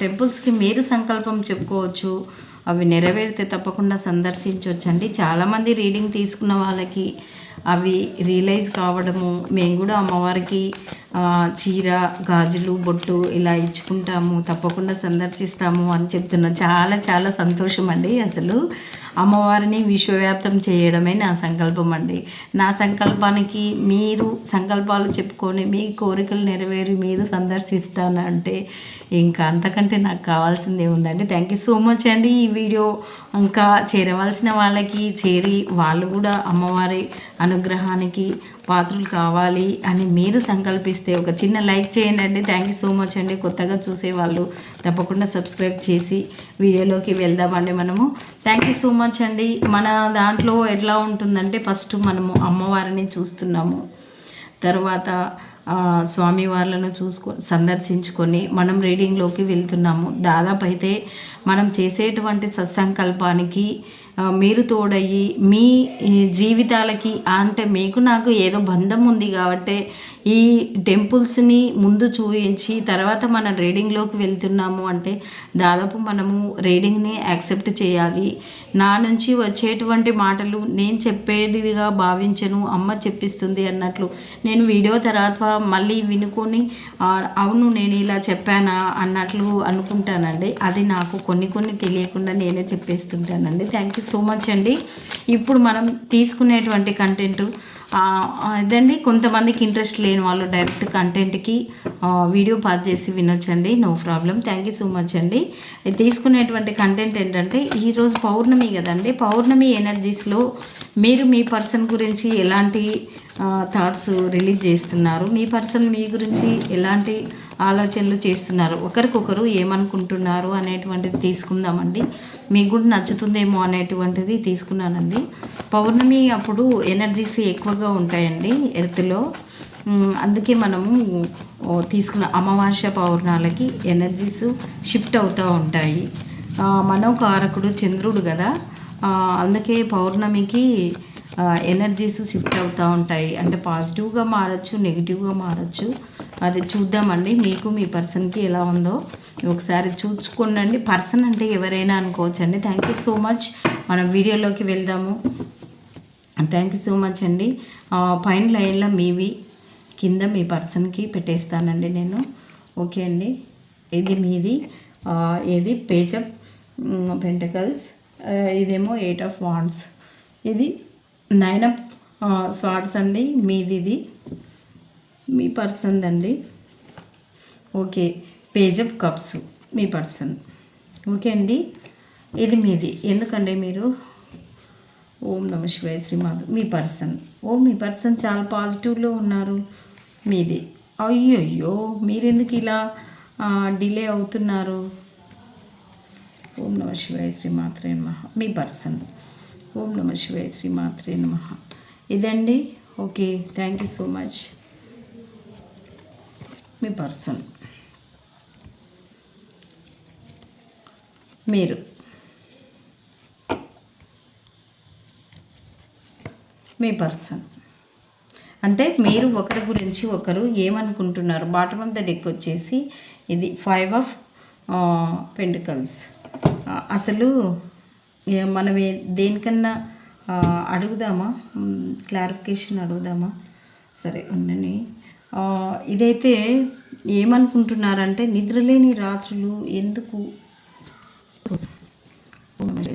టెంపుల్స్కి మీరు సంకల్పం చెప్పుకోవచ్చు. అవి నెరవేరితే తప్పకుండా సందర్శించవచ్చండి చాలామంది రీడింగ్ తీసుకున్న వాళ్ళకి అవి రియలైజ్ కావడము మేము కూడా అమ్మవారికి చీర గాజులు బొట్టు ఇలా ఇచ్చుకుంటాము తప్పకుండా సందర్శిస్తాము అని చెప్తున్నా చాలా చాలా సంతోషం అండి అసలు. అమ్మవారిని విశ్వవ్యాప్తం చేయడమే నా సంకల్పం అండి నా సంకల్పానికి మీరు సంకల్పాలు చెప్పుకొని మీ కోరికలు నెరవేరి మీరు సందర్శిస్తానంటే ఇంకా అంతకంటే నాకు కావాల్సింది ఉందండి థ్యాంక్ యూ సో మచ్ అండి ఈ వీడియో. ఇంకా చేరవలసిన వాళ్ళకి చేరి వాళ్ళు కూడా అమ్మవారి అనుగ్రహానికి పాత్రలు కావాలి అని మీరు సంకల్పిస్తే ఒక చిన్న లైక్ చేయండి అండి. థ్యాంక్ యూ సో మచ్ అండి. కొత్తగా చూసే వాళ్ళు తప్పకుండా సబ్స్క్రైబ్ చేసి వీడియోలోకి వెళ్దామండి మనము. థ్యాంక్ యూ సో మచ్ అండి. మన దాంట్లో ఎట్లా ఉంటుందంటే ఫస్ట్ మనము అమ్మవారిని చూస్తున్నాము. తర్వాత స్వామివార్లను చూసుకో సందర్శించుకొని మనం రీడింగ్లోకి వెళ్తున్నాము. దాదాపు అయితే మనం చేసేటువంటి సత్సంకల్పానికి మీరు తోడయ్యి మీ జీవితాలకి అంటే మీకు నాకు ఏదో బంధం ఉంది కాబట్టి ఈ టెంపుల్స్ని ముందు చూపించి తర్వాత మనం రీడింగ్లోకి వెళ్తున్నాము అంటే దాదాపు మనము రీడింగ్ని యాక్సెప్ట్ చేయాలి. నా నుంచి వచ్చేటువంటి మాటలు నేను చెప్పేదిగా భావించను అమ్మ చెప్పిస్తుంది అన్నట్లు. నేను వీడియో తర్వాత మళ్ళీ వినుకొని అవును నేను ఇలా చెప్పానా అన్నట్లు అనుకుంటానండి. అది నాకు కొన్ని కొన్ని తెలియకుండా నేనే చెప్పేస్తుంటానండి. థ్యాంక్ యూ సో మచ్ అండి. ఇప్పుడు మనం తీసుకునేటువంటి కంటెంట్ అదండి కొంతమందికి ఇంట్రెస్ట్ లేని వాళ్ళు డైరెక్ట్ కంటెంట్కి వీడియో పాస్ చేసి వినొచ్చండి. No problem thank you so much అండి. తీసుకునేటువంటి కంటెంట్ ఏంటంటే ఈరోజు పౌర్ణమి కదండి. పౌర్ణమి ఎనర్జీస్లో మీరు మీ పర్సన్ గురించి ఎలాంటి థాట్స్ రిలీజ్ చేస్తున్నారు? మీ పర్సన్ మీ గురించి ఎలాంటి ఆలోచనలు చేస్తున్నారు? ఒకరికొకరు ఏమనుకుంటున్నారు అనేటువంటిది తీసుకుందామండి. మీకు కూడా నచ్చుతుందేమో అనేటువంటిది తీసుకున్నానండి. పౌర్ణమి అప్పుడు ఎనర్జీస్ ఎక్కువగా ఉంటాయండి ఎర్త్లో. అందుకే మనము తీసుకున్న అమావాస్య పౌర్ణాలకి ఎనర్జీస్ షిఫ్ట్ అవుతూ ఉంటాయి. మనోకారకుడు చంద్రుడు కదా. అందుకే పౌర్ణమికి ఎనర్జీస్ షిఫ్ట్ అవుతూ ఉంటాయి. అంటే పాజిటివ్గా మారచ్చు నెగిటివ్గా మారచ్చు. అది చూద్దామండి. మీకు మీ పర్సన్కి ఎలా ఉందో ఒకసారి చూసుకోండి పర్సన్ అంటే ఎవరైనా అనుకోవచ్చండి. Thank you so much. మనం వీడియోలోకి వెళ్దాము. థ్యాంక్ యూ సో మచ్ అండి. పైన లైన్లో మీవి కింద మీ పర్సన్కి పెట్టేస్తానండి నేను. ఓకే అండి. ఇది మీది. ఇది పేజ్ ఆఫ్ పెంటకల్స్ ఇదేమో ఎయిట్ ఆఫ్ వాండ్స్ ఇది నైన్ ఆఫ్ స్వాట్స్ అండి. మీది ఇది. మీ పర్సన్ అండి. ఓకే. పేజ్ ఆఫ్ కప్స్ మీ పర్సన్. ఓకే అండి. ఇది మీది. ఎందుకండి మీరు? ఓం నమ శివాయ శ్రీమాధు మీ పర్సన్. ఓ మీ పర్సన్ చాలా పాజిటివ్లో ఉన్నారు. మీది. అయ్యయ్యో మీరెందుకు ఇలా డిలే అవుతున్నారు? ఓం నమ శివాయ శ్రీమాత్రే నమ. మీ పర్సన్. ఓం నమ శివాయ శ్రీమాత్రే నమ. ఇదండి. Okay thank you so much. Me person. మీరు. మీ పర్సన్. అంటే మీరు ఒకరి గురించి ఒకరు ఏమనుకుంటున్నారు? బాటమ్ ఆఫ్ ద డెక్ వచ్చేసి ఇది ఫైవ్ ఆఫ్ పెంటికల్స్ అసలు మనం దేనికన్నా అడుగుదామా? క్లారిఫికేషన్ అడుగుదామా? సరే ఉండని ఇదైతే ఏమనుకుంటున్నారంటే నిద్రలేని రాత్రులు ఎందుకు?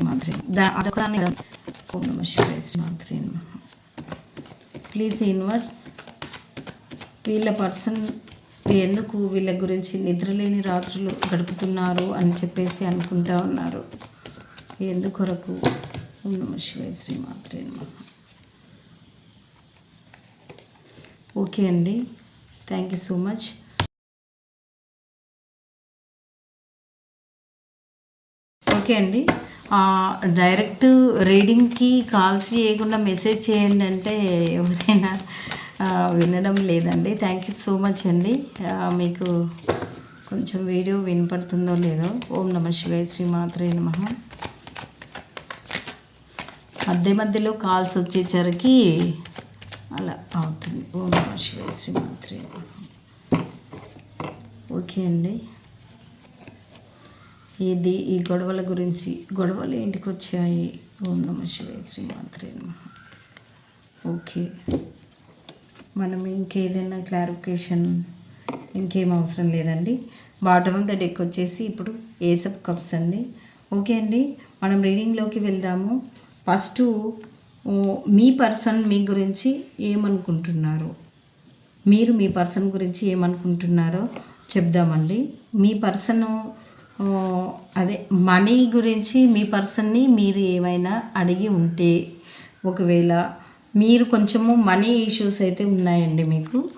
మాత్రమే నమః శివాయ దా ఓం నమ శివాయ శ్రీ మాత్రే నమః ప్లీజ్ ఇన్వర్స్. వీళ్ళ పర్సన్ ఎందుకు వీళ్ళ గురించి నిద్రలేని రాత్రులు గడుపుతున్నారు అని చెప్పేసి అనుకుంటా ఉన్నారు. ఎందుకొరకు ఓం నమ శివాయ శ్రీ మాత్రే ఓకే అండి. Thank you so much okay అండి. డైరెక్ట్ రీడింగ్కి కాల్స్ చేయకుండా మెసేజ్ చేయండి అంటే ఎవరైనా వినడం లేదండి. థ్యాంక్ యూ సో మచ్ అండి. మీకు కొంచెం వీడియో వినపడుతుందో లేదో ఓం నమ శివాయ శ్రీమాత్రే నమ. మధ్య మధ్యలో కాల్స్ వచ్చేసరికి అలా అవుతుంది. ఓం నమ శివాయ శ్రీ నమ. ఓకే అండి. ఇది ఈ గొడవల గురించి. గొడవలు ఇంటికి వచ్చాయి ఓం నమ శివాయ శ్రీమాత్రే నమ. ఓకే. మనం ఇంకేదైనా క్లారిఫికేషన్ ఇంకేం అవసరం లేదండి. బాటమ్ ఆఫ్ ద డెక్ వచ్చేసి ఇప్పుడు ఏసప్ కప్స్ అండి. ఓకే అండి మనం రీడింగ్లోకి వెళ్దాము. ఫస్ట్ మీ పర్సన్ మీ గురించి ఏమనుకుంటున్నారు? మీరు మీ పర్సన్ గురించి ఏమనుకుంటున్నారో చెప్దామండి. మీ పర్సన్ అదే మనీ గురించి మీ పర్సన్ని మీరు ఏమైనా అడిగి ఉంటే ఒకవేళ మీరు కొంచెము మనీ ఇష్యూస్ అయితే ఉన్నాయండి మీకు.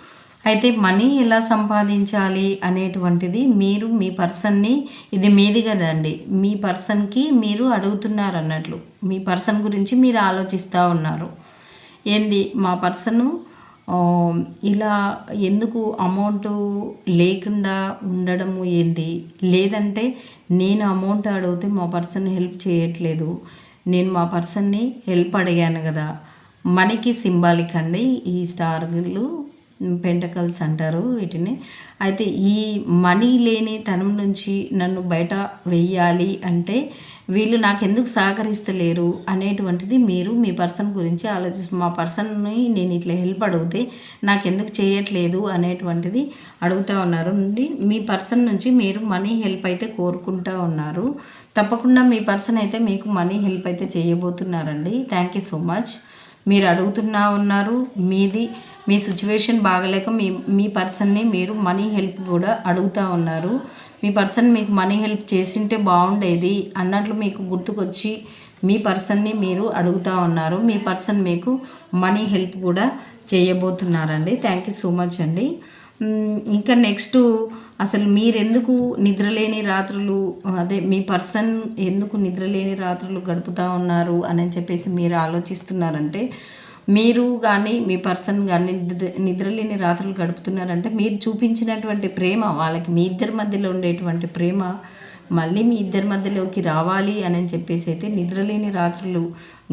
అయితే మనీ ఎలా సంపాదించాలి అనేటువంటిది మీరు మీ పర్సన్ని ఇది మీది కదండి మీ పర్సన్కి మీరు అడుగుతున్నారు అన్నట్లు మీ పర్సన్ గురించి మీరు ఆలోచిస్తూ ఉన్నారు. ఏంది మా పర్సను ఇలా ఎందుకు అమౌంట్ లేకుండా ఉండడము ఏంది లేదంటే నేను అమౌంట్ అడిగితే మా పర్సన్ హెల్ప్ చేయట్లేదు. నేను మా పర్సన్ని హెల్ప్ అడిగాను కదా. మనీకి సింబాలిక్ అండి. ఈ స్టార్లు పెంటకల్స్ అంటారు వీటిని. అయితే ఈ మనీ లేని తనం నుంచి నన్ను బయట వెయ్యాలి అంటే వీళ్ళు నాకు ఎందుకు సహకరిస్తలేరు అనేటువంటిది మీరు మీ పర్సన్ గురించి ఆలోచిస్తారు మా పర్సన్ని నేను ఇట్లా హెల్ప్ అడిగితే నాకు ఎందుకు చేయట్లేదు అనేటువంటిది అడుగుతూ ఉన్నారు. మీ పర్సన్ నుంచి మీరు మనీ హెల్ప్ అయితే కోరుకుంటూ ఉన్నారు. తప్పకుండా మీ పర్సన్ అయితే మీకు మనీ హెల్ప్ అయితే చేయబోతున్నారండి. Thank you so much. మీరు అడుగుతున్నా ఉన్నారు. మీది మీ సిచ్యువేషన్ బాగలేక మీ మీ పర్సన్ని మీరు మనీ హెల్ప్ కూడా అడుగుతూ ఉన్నారు. మీ పర్సన్ మీకు మనీ హెల్ప్ చేసింటే బాగుండేది అన్నట్లు మీకు గుర్తుకొచ్చి మీ పర్సన్ని మీరు అడుగుతూ ఉన్నారు. మీ పర్సన్ మీకు మనీ హెల్ప్ కూడా చేయబోతున్నారండి. థ్యాంక్ యూ సో మచ్ అండి. ఇంకా నెక్స్ట్ అసలు మీరెందుకు నిద్రలేని రాత్రులు అదే మీ పర్సన్ ఎందుకు నిద్రలేని రాత్రులు గడుపుతూ ఉన్నారు అని చెప్పేసి మీరు ఆలోచిస్తున్నారంటే మీరు కానీ మీ పర్సన్ కానీ నిద్ర నిద్రలేని రాత్రులు గడుపుతున్నారంటే మీరు చూపించినటువంటి ప్రేమ వాళ్ళకి మీ ఇద్దరి మధ్యలో ఉండేటువంటి ప్రేమ మళ్ళీ మీ ఇద్దరి మధ్యలోకి రావాలి అని చెప్పేసి అయితే నిద్రలేని రాత్రులు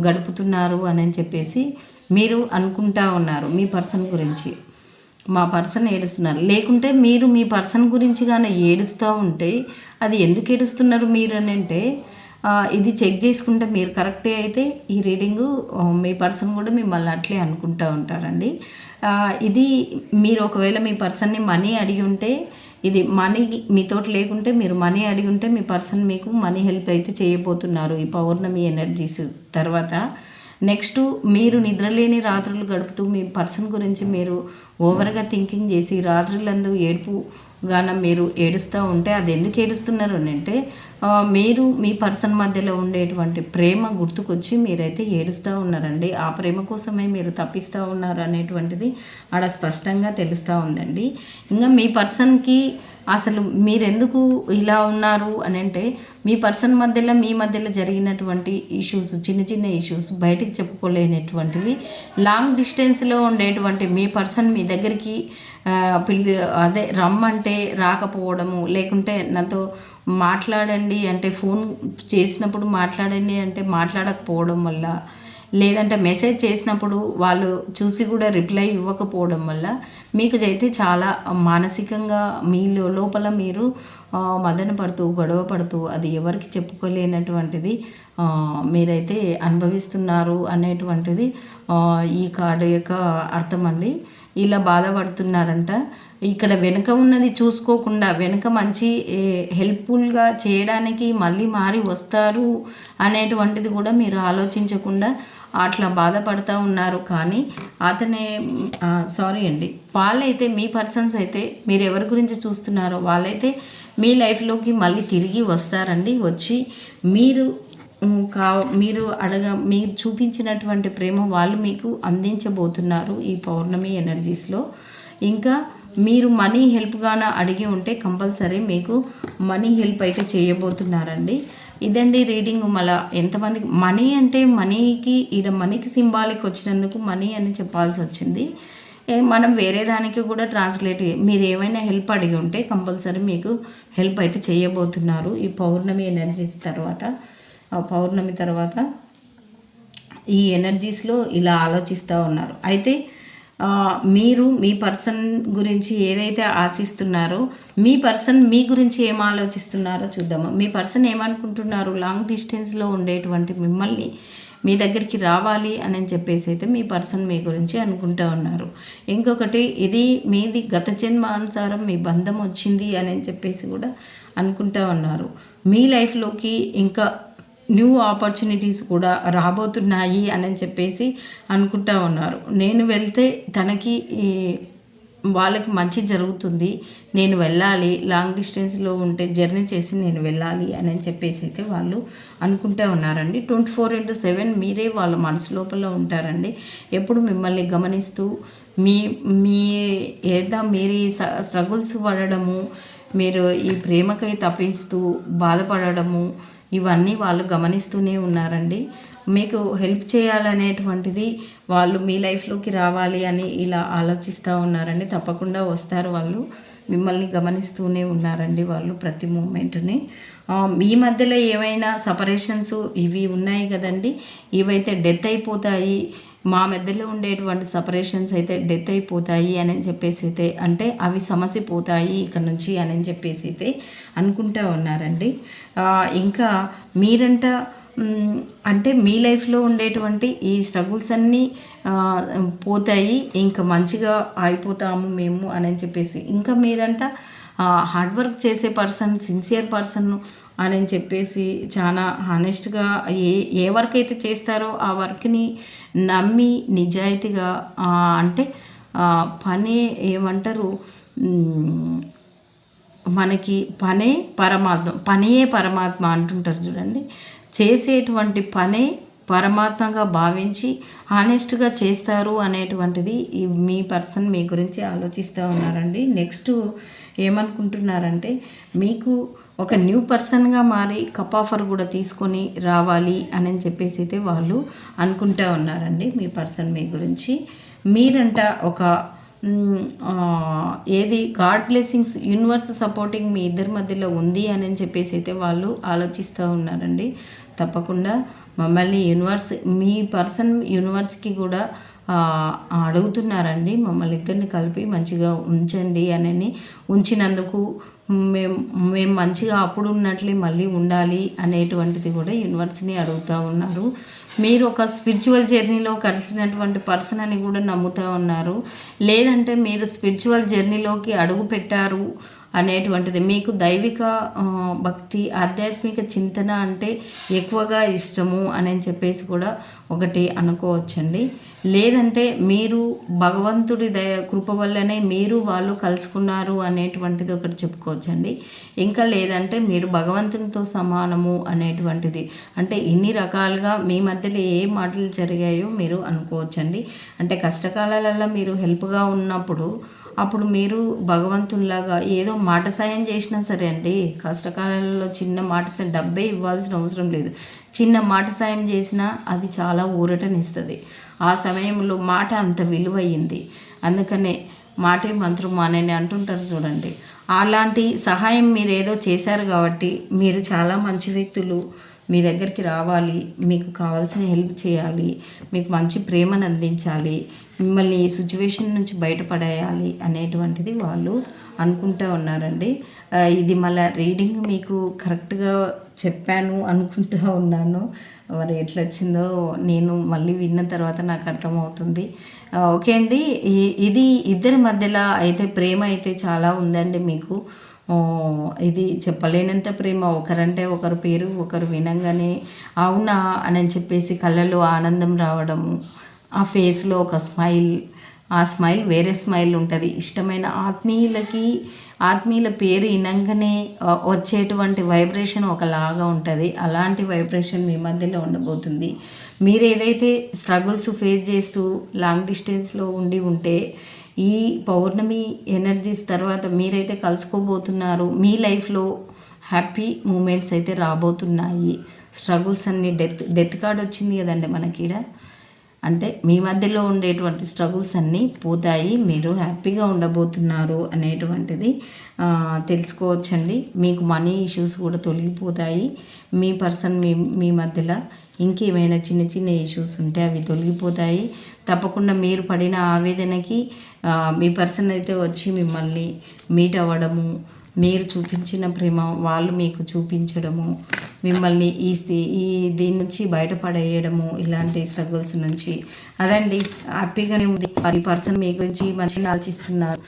గడుపుతున్నారు అని చెప్పేసి మీరు అనుకుంటా ఉన్నారు మీ పర్సన్ గురించి. మా పర్సన్ ఏడుస్తున్నారు. లేకుంటే మీరు మీ పర్సన్ గురించి కానీ ఏడుస్తూ ఉంటే అది ఎందుకు ఏడుస్తున్నారు మీరు అని అంటే ఇది చెక్ చేసుకుంటే మీరు కరెక్టే అయితే ఈ రీడింగు మీ పర్సన్ కూడా మిమ్మల్ని అట్లే అనుకుంటూ ఉంటారండి. ఇది మీరు ఒకవేళ మీ పర్సన్ని మనీ అడిగి ఉంటే ఇది మనీ మీతోటి లేకుంటే మీరు మనీ అడిగి ఉంటే మీ పర్సన్ మీకు మనీ హెల్ప్ అయితే చేయబోతున్నారు ఈ పౌర్ణమి ఎనర్జీస్ తర్వాత. నెక్స్ట్ మీరు నిద్రలేని రాత్రులు గడుపుతూ మీ పర్సన్ గురించి మీరు ఓవర్గా థింకింగ్ చేసి రాత్రులందు ఏడుపు గాన మీరు ఏడుస్తూ ఉంటే అది ఎందుకు ఏడుస్తున్నారు అని అంటే మీరు మీ పర్సన్ మధ్యలో ఉండేటువంటి ప్రేమ గుర్తుకొచ్చి మీరైతే ఏడుస్తూ ఉన్నారండి. ఆ ప్రేమ కోసమే మీరు తప్పిస్తూ ఉన్నారు అనేటువంటిది ఆడ స్పష్టంగా తెలుస్తూ ఉందండి. ఇంకా మీ పర్సన్కి అసలు మీరెందుకు ఇలా ఉన్నారు అని అంటే మీ పర్సన్ మధ్యలో మీ మధ్యలో జరిగినటువంటి ఇష్యూస్ చిన్న చిన్న ఇష్యూస్ బయటికి చెప్పుకోలేనటువంటివి లాంగ్ డిస్టెన్స్లో ఉండేటువంటి మీ పర్సన్ మీ దగ్గరికి పిల్లి అదే రమ్మంటే రాకపోవడము లేకుంటే నాతో మాట్లాడండి అంటే ఫోన్ చేసినప్పుడు మాట్లాడండి అంటే మాట్లాడకపోవడం వల్ల లేదంటే మెసేజ్ చేసినప్పుడు వాళ్ళు చూసి కూడా రిప్లై ఇవ్వకపోవడం వల్ల మీకు అయితే చాలా మానసికంగా మీలో లోపల మీరు మదన పడుతూ గొడవ పడుతూ అది ఎవరికి చెప్పుకోలేనటువంటిది మీరైతే అనుభవిస్తున్నారు అనేటువంటిది ఈ కార్డు యొక్క అర్థం అండి ఇలా బాధపడుతున్నారంట. ఇక్కడ వెనుక ఉన్నది చూసుకోకుండా వెనుక మంచి హెల్ప్ఫుల్గా చేయడానికి మళ్ళీ మారి వస్తారు అనేటువంటిది కూడా మీరు ఆలోచించకుండా అట్లా బాధపడుతూ ఉన్నారు. కానీ అతనే సారీ అండి వాళ్ళైతే మీ పర్సన్స్ అయితే మీరు ఎవరి గురించి చూస్తున్నారో వాళ్ళైతే మీ లైఫ్లోకి మళ్ళీ తిరిగి వస్తారండి. వచ్చి మీరు కా మీరు అడగ మీరు చూపించినటువంటి ప్రేమ వాళ్ళు మీకు అందించబోతున్నారు ఈ పౌర్ణమి ఎనర్జీస్లో ఇంకా మీరు మనీ హెల్ప్గాన అడిగి ఉంటే కంపల్సరీ మీకు మనీ హెల్ప్ అయితే చేయబోతున్నారండి. ఇదండి రీడింగ్ మళ్ళీ ఎంతమందికి మనీ అంటే మనీకి ఈడ మనీకి సింబాలిక్ వచ్చినందుకు మనీ అని చెప్పాల్సి వచ్చింది. ఏ మనం వేరే దానికి కూడా ట్రాన్స్లేట్ మీరు ఏమైనా హెల్ప్ అడిగి ఉంటే కంపల్సరీ మీకు హెల్ప్ అయితే చేయబోతున్నారు ఈ పౌర్ణమి ఎనర్జీస్ తర్వాత. ఆ పౌర్ణమి తర్వాత ఈ ఎనర్జీస్లో ఇలా ఆలోచిస్తూ ఉన్నారు. అయితే మీరు మీ పర్సన్ గురించి ఏదైతే ఆశిస్తున్నారో మీ పర్సన్ మీ గురించి ఏం ఆలోచిస్తున్నారో చూద్దాము. మీ పర్సన్ ఏమనుకుంటున్నారు? లాంగ్ డిస్టెన్స్లో ఉండేటువంటి మిమ్మల్ని మీ దగ్గరికి రావాలి అని చెప్పేసి అయితే మీ పర్సన్ మీ గురించి అనుకుంటూ ఉన్నారు. ఇంకొకటి ఇది మీది గత జన్మ అనుసారం మీ బంధం వచ్చింది అని చెప్పేసి కూడా అనుకుంటూ ఉన్నారు. మీ లైఫ్లోకి ఇంకా న్యూ ఆపర్చునిటీస్ కూడా రాబోతున్నాయి అని చెప్పేసి అనుకుంటా ఉన్నారు. నేను వెళ్తే తనకి వాళ్ళకి మంచి జరుగుతుంది. నేను వెళ్ళాలి. లాంగ్ డిస్టెన్స్లో ఉంటే జర్నీ చేసి నేను వెళ్ళాలి అని చెప్పేసి అయితే వాళ్ళు అనుకుంటూ ఉన్నారండి. ట్వంటీ ఫోర్ ఇంటూ సెవెన్ మీరే వాళ్ళ మనసు లోపల ఉంటారండి. ఎప్పుడు మిమ్మల్ని గమనిస్తూ మీ మీ ఏదా మీరు ఈ స్ట్రగుల్స్ పడడము మీరు ఈ ప్రేమకై తప్పిస్తూ బాధపడడము ఇవన్నీ వాళ్ళు గమనిస్తూనే ఉన్నారండి. మీకు హెల్ప్ చేయాలనేటువంటిది వాళ్ళు మీ లైఫ్లోకి రావాలి అని ఇలా ఆలోచిస్తూ ఉన్నారండి. తప్పకుండా వస్తారు వాళ్ళు. మిమ్మల్ని గమనిస్తూనే ఉన్నారండి వాళ్ళు ప్రతి మూమెంట్ని. మీ మధ్యలో ఏమైనా సపరేషన్స్ ఇవి ఉన్నాయి కదండి? ఇవైతే డెత్ అయిపోతాయి మా మధ్యలో ఉండేటువంటి సపరేషన్స్ అయితే డెత్ అయిపోతాయి అని చెప్పేసి అయితే అంటే అవి సమస్య పోతాయి ఇక్కడ నుంచి అని చెప్పేసి అయితే అనుకుంటా ఉన్నారండి. ఇంకా మీరంట అంటే మీ లైఫ్లో ఉండేటువంటి ఈ స్ట్రగుల్స్ అన్నీ పోతాయి ఇంకా మంచిగా అయిపోతాము మేము అని చెప్పేసి. ఇంకా మీరంట హార్డ్ వర్క్ చేసే పర్సన్ సిన్సియర్ పర్సన్ అని చెప్పేసి చాలా హానెస్ట్గా ఏ ఏ వర్క్ అయితే చేస్తారో ఆ వర్క్ని నమ్మి నిజాయితీగా అంటే పని ఏమంటారు మనకి పనే పరమాత్మ పనియే పరమాత్మ అంటుంటారు చూడండి. చేసేటువంటి పనే పరమాత్మగా భావించి హానెస్ట్గా చేస్తారు అనేటువంటిది మీ పర్సన్ మీ గురించి ఆలోచిస్తూ ఉన్నారండి. నెక్స్ట్ ఏమనుకుంటున్నారంటే మీకు ఒక న్యూ పర్సన్గా మారి కప్ ఆఫర్ కూడా తీసుకొని రావాలి అని చెప్పేసి అయితే వాళ్ళు అనుకుంటూ ఉన్నారండి మీ పర్సన్ మీ గురించి. మీరంట ఒక ఏది గాడ్ బ్లెస్సింగ్స్ యూనివర్స్ సపోర్టింగ్ మీ ఇద్దరి మధ్యలో ఉంది అని చెప్పేసి అయితే వాళ్ళు ఆలోచిస్తూ ఉన్నారండి. తప్పకుండా మమ్మల్ని యూనివర్స్ మీ పర్సన్ యూనివర్స్కి కూడా అడుగుతున్నారండి. మమ్మల్ని ఇద్దరిని కలిపి మంచిగా ఉంచండి అని ఉంచినందుకు మేము మేము మంచిగా అప్పుడు ఉన్నట్లే మళ్ళీ ఉండాలి అనేటువంటిది కూడా యూనివర్స్ని అడుగుతూ ఉన్నారు. మీరు ఒక స్పిరిచువల్ జర్నీలో కలిసినటువంటి పర్సన్ అని కూడా నమ్ముతూ ఉన్నారు. లేదంటే మీరు స్పిరిచువల్ జర్నీలోకి అడుగు పెట్టారు. అనేటువంటిది. మీకు దైవిక భక్తి ఆధ్యాత్మిక చింతన అంటే ఎక్కువగా ఇష్టము అని చెప్పేసి కూడా ఒకటి అనుకోవచ్చండి. లేదంటే మీరు భగవంతుడి దయ కృప వల్లనే మీరు వాళ్ళు కలుసుకున్నారు అనేటువంటిది ఒకటి చెప్పుకోవచ్చండి. ఇంకా లేదంటే మీరు భగవంతునితో సమానము అనేటువంటిది. అంటే ఇన్ని రకాలుగా మీ మధ్యలో ఏ మాటలు జరిగాయో మీరు అనుకోవచ్చండి. అంటే కష్టకాలాలలో మీరు హెల్ప్గా ఉన్నప్పుడు అప్పుడు మీరు భగవంతునిలాగా ఏదో మాట సాయం చేసినా సరే అండి కష్టకాలంలో చిన్న మాట సాయం డబ్బే ఇవ్వాల్సిన అవసరం లేదు. చిన్న మాట సాయం చేసినా అది చాలా ఊరటనిస్తుంది. ఆ సమయంలో మాట అంత విలువయ్యింది. అందుకనే మాటే మంత్రం మానని అంటుంటారు చూడండి. అలాంటి సహాయం మీరు ఏదో చేశారు కాబట్టి మీరు చాలా మంచి వ్యక్తులు మీ దగ్గరికి రావాలి మీకు కావాల్సిన హెల్ప్ చేయాలి మీకు మంచి ప్రేమను అందించాలి మిమ్మల్ని ఈ సిచ్యువేషన్ నుంచి బయటపడేయాలి అనేటువంటిది వాళ్ళు అనుకుంటూ ఉన్నారండి. ఇది మళ్ళీ రీడింగ్ మీకు కరెక్ట్గా చెప్పాను అనుకుంటూ ఉన్నాను. మరి ఎట్లా వచ్చిందో నేను మళ్ళీ విన్న తర్వాత నాకు అర్థమవుతుంది. ఓకే అండి. ఇది ఇద్దరి మధ్యలో అయితే ప్రేమ అయితే చాలా ఉందండి మీకు. ఇది చెప్పలేనంత ప్రేమ. ఒకరంటే ఒకరు పేరు ఒకరు వినంగానే అవునా అని చెప్పేసి కళ్ళలో ఆనందం రావడము. ఆ ఫేస్లో ఒక స్మైల్ ఆ స్మైల్ వేరే స్మైల్ ఉంటుంది. ఇష్టమైన ఆత్మీయులకి ఆత్మీయుల పేరు వినంగానే వచ్చేటువంటి వైబ్రేషన్ ఒకలాగా ఉంటుంది. అలాంటి వైబ్రేషన్ మీ మధ్యలో ఉండబోతుంది. మీరు ఏదైతే స్ట్రగుల్స్ ఫేస్ చేస్తూ లాంగ్ డిస్టెన్స్లో ఉండి ఉంటే ఈ పౌర్ణమి ఎనర్జీస్ తర్వాత మీరైతే కలుసుకోబోతున్నారు మీ లైఫ్లో హ్యాపీ మూమెంట్స్ అయితే రాబోతున్నాయి. స్ట్రగుల్స్ అన్ని డెత్ డెత్ కార్డ్ వచ్చింది కదండి మనకి అంటే మీ మధ్యలో ఉండేటువంటి స్ట్రగుల్స్ అన్నీ పోతాయి మీరు హ్యాపీగా ఉండబోతున్నారు అనేటువంటిది తెలుసుకోవచ్చండి. మీకు మనీ ఇష్యూస్ కూడా తొలగిపోతాయి. మీ పర్సన్ మీ మీ మధ్యలో ఇంకేమైనా చిన్న చిన్న ఇష్యూస్ ఉంటే అవి తొలగిపోతాయి. తప్పకుండా మీరు పడిన ఆవేదనకి మీ పర్సన్ అయితే వచ్చి మిమ్మల్ని మీట్ అవ్వడము మీరు చూపించిన ప్రేమ వాళ్ళు మీకు చూపించడము మిమ్మల్ని ఈ స్థి- ఈ దీని నుంచి బయటపడేయడము ఇలాంటి స్ట్రగుల్స్ నుంచి. అదండి. హ్యాపీగానే ఉంది. ఈ పర్సన్ మీ గురించి మంచిగా ఆలోచిస్తున్నారు.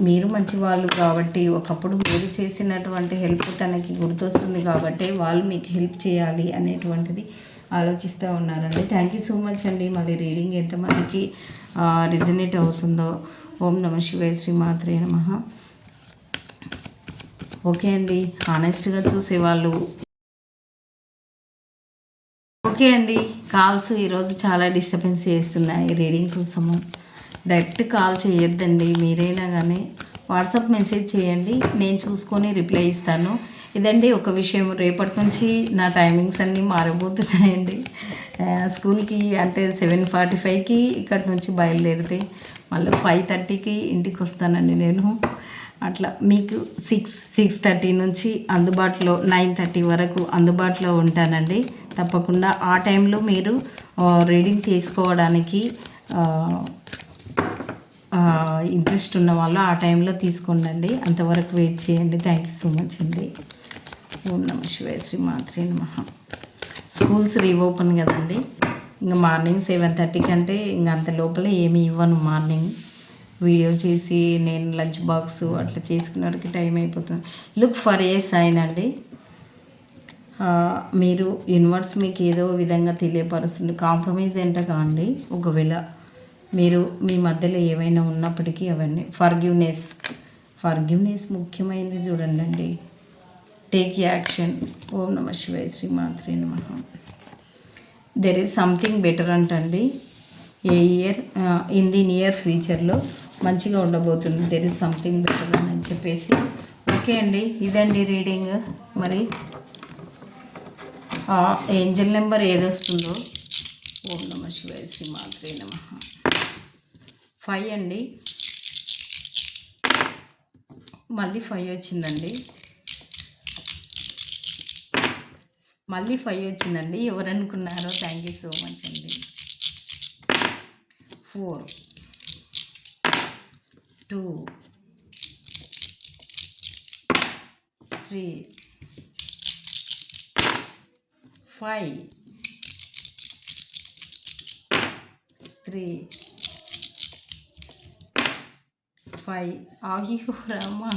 మీరు మంచి వాళ్ళు కాబట్టి ఒకప్పుడు మీరు చేసినటువంటి హెల్ప్ తనకి గుర్తొస్తుంది కాబట్టి వాళ్ళు మీకు హెల్ప్ చేయాలి అనేటువంటిది ఆలోచిస్తూ ఉన్నారండి. థ్యాంక్ యూ సో మచ్ అండి. మళ్ళీ రీడింగ్ ఎంతమందికి రిజనేట్ అవుతుందో. ఓం నమ శివాయ శ్రీ నమ. ఓకే అండి. ఆనెస్ట్గా చూసేవాళ్ళు. ఓకే అండి. కాల్స్ ఈరోజు చాలా డిస్టర్బెన్స్ చేస్తున్నాయి. రీడింగ్ కోసము. డైరెక్ట్ కాల్ చేయొద్దండి. మీరైనా కానీ వాట్సాప్ మెసేజ్ చేయండి. నేను చూసుకొని రిప్లై ఇస్తాను. ఇదండి ఒక విషయం. రేపటి నుంచి నా టైమింగ్స్ అన్నీ మారబోతున్నాయండి. స్కూల్కి అంటే సెవెన్ ఫార్టీ ఫైవ్కి ఇక్కడి నుంచి బయలుదేరితే మళ్ళీ ఫైవ్ థర్టీకి ఇంటికి వస్తానండి నేను. అట్లా మీకు సిక్స్ సిక్స్ థర్టీ నుంచి అందుబాటులో నైన్ థర్టీ వరకు అందుబాటులో ఉంటానండి. తప్పకుండా ఆ టైంలో మీరు రీడింగ్ తీసుకోవడానికి ఇంట్రెస్ట్ ఉన్న వాళ్ళు ఆ టైంలో తీసుకోండి అంతవరకు వెయిట్ చేయండి. థ్యాంక్ యూ సో మచ్ అండి. ఓం నమ శివాయ శ్రీ మాత్రే నమః. స్కూల్స్ రీఓపెన్ కదండి. ఇంకా మార్నింగ్ సెవెన్ థర్టీకి అంటే ఇంకా అంత లోపల ఏమి ఇవ్వను మార్నింగ్ వీడియో చేసి నేను లంచ్ బాక్స్ అట్లా చేసుకున్నకి టైం అయిపోతుంది. లుక్ ఫర్ ఏ సైన్ అండి. మీరు యూనివర్స్ మీకు ఏదో విధంగా తెలియపరుస్తుంది. కాంప్రమైజ్ ఏంటో కాండి. ఒకవేళ మీరు మీ మధ్యలో ఏవైనా ఉన్నప్పటికీ అవన్నీ ఫర్గివ్నెస్ ఫర్గివ్నెస్ ముఖ్యమైనది చూడండి అండి టేక్ యాక్షన్ ఓం నమ శివాయ శ్రీ మాత్రే నమ. దెర్ ఈజ్ సంథింగ్ బెటర్ అంటండి. A year in the near ఫ్యూచర్లో మంచిగా ఉండబోతుంది. దెర్ ఇస్ సంథింగ్ బెటర్ అని చెప్పేసి. ఓకే అండి. ఇదండి రీడింగ్. మరి ఏంజల్ నెంబర్ ఏదొస్తుందో. ఓం నమ శివాయ శ్రీ మాత్రే నమ. ఫైవ్ అండి. మళ్ళీ ఫైవ్ వచ్చిందండి. మళ్ళీ ఫైవ్ వచ్చిందండి. ఎవరు అనుకున్నారో థ్యాంక్ యూ సో మచ్ అండి. Four two three five three five అయ్యో రామా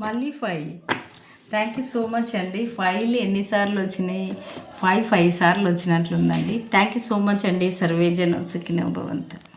మళ్ళీ five thank you so much అండి. ఫైవ్లు ఎన్నిసార్లు వచ్చినాయి? ఫైవ్ ఫైవ్ సార్లు వచ్చినట్లుందండి. థ్యాంక్ యూ సో మచ్ అండి సర్వేజన్ సుఖినో భవంతు.